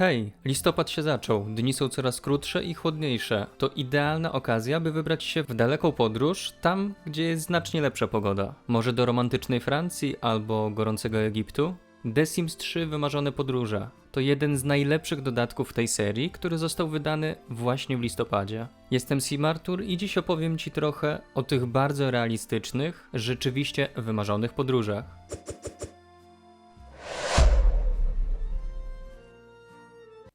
Hej, listopad się zaczął, dni są coraz krótsze i chłodniejsze. To idealna okazja, by wybrać się w daleką podróż, tam gdzie jest znacznie lepsza pogoda. Może do romantycznej Francji albo gorącego Egiptu? The Sims 3 Wymarzone Podróże to jeden z najlepszych dodatków tej serii, który został wydany właśnie w listopadzie. Jestem Sim Artur i dziś opowiem Ci trochę o tych bardzo realistycznych, rzeczywiście wymarzonych podróżach.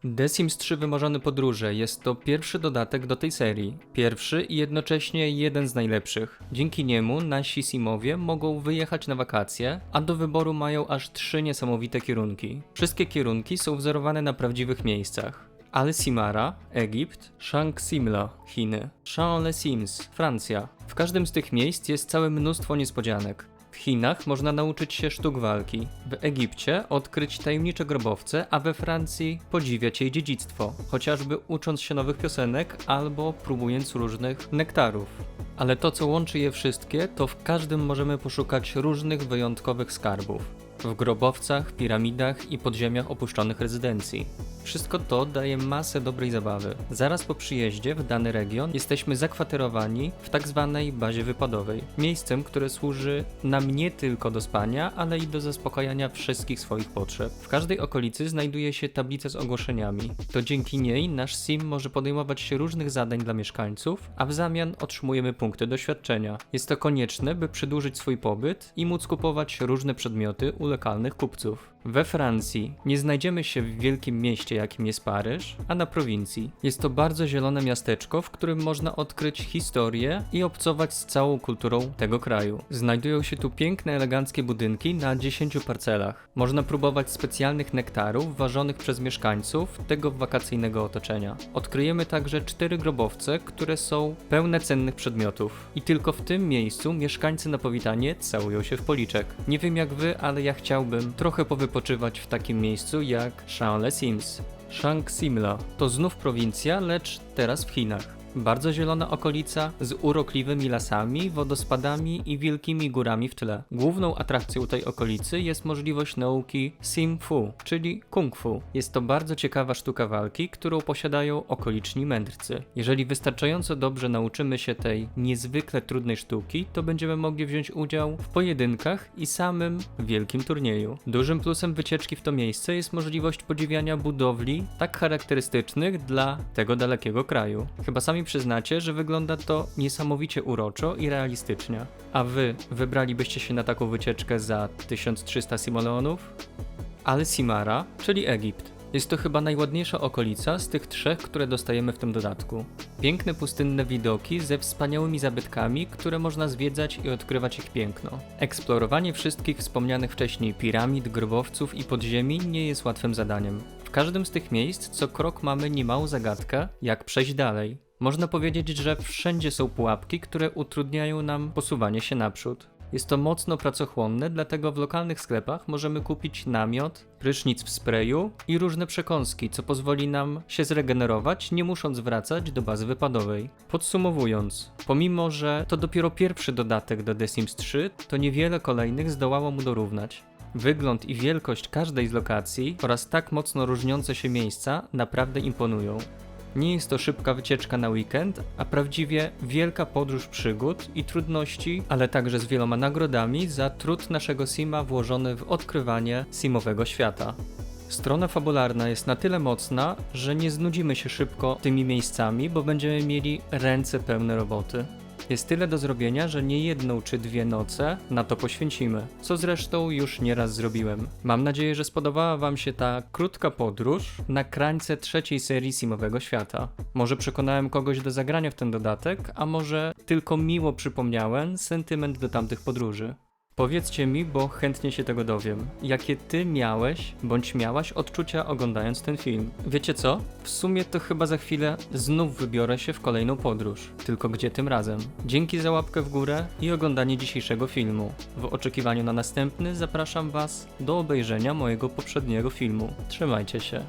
The Sims 3 Wymarzone Podróże jest to pierwszy dodatek do tej serii. Pierwszy i jednocześnie jeden z najlepszych. Dzięki niemu nasi Simowie mogą wyjechać na wakacje, a do wyboru mają aż trzy niesamowite kierunki. Wszystkie kierunki są wzorowane na prawdziwych miejscach. Al-Simara, Egipt, Shang Simla, Chiny, Champs-les-Sims, Francja. W każdym z tych miejsc jest całe mnóstwo niespodzianek. W Chinach można nauczyć się sztuk walki, w Egipcie odkryć tajemnicze grobowce, a we Francji podziwiać jej dziedzictwo, chociażby ucząc się nowych piosenek albo próbując różnych nektarów. Ale to, co łączy je wszystkie, to w każdym możemy poszukać różnych wyjątkowych skarbów. W grobowcach, piramidach i podziemiach opuszczonych rezydencji. Wszystko to daje masę dobrej zabawy. Zaraz po przyjeździe w dany region jesteśmy zakwaterowani w tak zwanej bazie wypadowej. Miejscem, które służy nam nie tylko do spania, ale i do zaspokajania wszystkich swoich potrzeb. W każdej okolicy znajduje się tablica z ogłoszeniami. To dzięki niej nasz sim może podejmować się różnych zadań dla mieszkańców, a w zamian otrzymujemy punkty doświadczenia. Jest to konieczne, by przedłużyć swój pobyt i móc kupować różne przedmioty u lokalnych kupców. We Francji nie znajdziemy się w wielkim mieście, jakim jest Paryż, a na prowincji. Jest to bardzo zielone miasteczko, w którym można odkryć historię i obcować z całą kulturą tego kraju. Znajdują się tu piękne, eleganckie budynki na 10 parcelach. Można próbować specjalnych nektarów ważonych przez mieszkańców tego wakacyjnego otoczenia. Odkryjemy także cztery grobowce, które są pełne cennych przedmiotów. I tylko w tym miejscu mieszkańcy na powitanie całują się w policzek. Nie wiem jak wy, ale ja chciałbym trochę powypoczywać w takim miejscu jak Champs-les-Sims. Shang Simla to znów prowincja, lecz teraz w Chinach. Bardzo zielona okolica z urokliwymi lasami, wodospadami i wielkimi górami w tle. Główną atrakcją tej okolicy jest możliwość nauki Sim Fu, czyli Kung Fu. Jest to bardzo ciekawa sztuka walki, którą posiadają okoliczni mędrcy. Jeżeli wystarczająco dobrze nauczymy się tej niezwykle trudnej sztuki, to będziemy mogli wziąć udział w pojedynkach i samym wielkim turnieju. Dużym plusem wycieczki w to miejsce jest możliwość podziwiania budowli tak charakterystycznych dla tego dalekiego kraju. Chyba sami przyznacie, że wygląda to niesamowicie uroczo i realistycznie. A wy wybralibyście się na taką wycieczkę za 1300 simoleonów? Al-Simara, czyli Egipt. Jest to chyba najładniejsza okolica z tych trzech, które dostajemy w tym dodatku. Piękne pustynne widoki ze wspaniałymi zabytkami, które można zwiedzać i odkrywać ich piękno. Eksplorowanie wszystkich wspomnianych wcześniej piramid, grobowców i podziemi nie jest łatwym zadaniem. W każdym z tych miejsc co krok mamy niemałą zagadkę, jak przejść dalej. Można powiedzieć, że wszędzie są pułapki, które utrudniają nam posuwanie się naprzód. Jest to mocno pracochłonne, dlatego w lokalnych sklepach możemy kupić namiot, prysznic w sprayu i różne przekąski, co pozwoli nam się zregenerować, nie musząc wracać do bazy wypadowej. Podsumowując, pomimo że to dopiero pierwszy dodatek do The Sims 3, to niewiele kolejnych zdołało mu dorównać. Wygląd i wielkość każdej z lokacji oraz tak mocno różniące się miejsca naprawdę imponują. Nie jest to szybka wycieczka na weekend, a prawdziwie wielka podróż przygód i trudności, ale także z wieloma nagrodami za trud naszego Sima włożony w odkrywanie Simowego świata. Strona fabularna jest na tyle mocna, że nie znudzimy się szybko tymi miejscami, bo będziemy mieli ręce pełne roboty. Jest tyle do zrobienia, że nie jedną czy dwie noce na to poświęcimy, co zresztą już nieraz zrobiłem. Mam nadzieję, że spodobała Wam się ta krótka podróż na krańce trzeciej serii Simowego Świata. Może przekonałem kogoś do zagrania w ten dodatek, a może tylko miło przypomniałem sentyment do tamtych podróży. Powiedzcie mi, bo chętnie się tego dowiem. Jakie ty miałeś bądź miałaś odczucia oglądając ten film? Wiecie co? W sumie to chyba za chwilę znów wybiorę się w kolejną podróż. Tylko gdzie tym razem? Dzięki za łapkę w górę i oglądanie dzisiejszego filmu. W oczekiwaniu na następny zapraszam Was do obejrzenia mojego poprzedniego filmu. Trzymajcie się.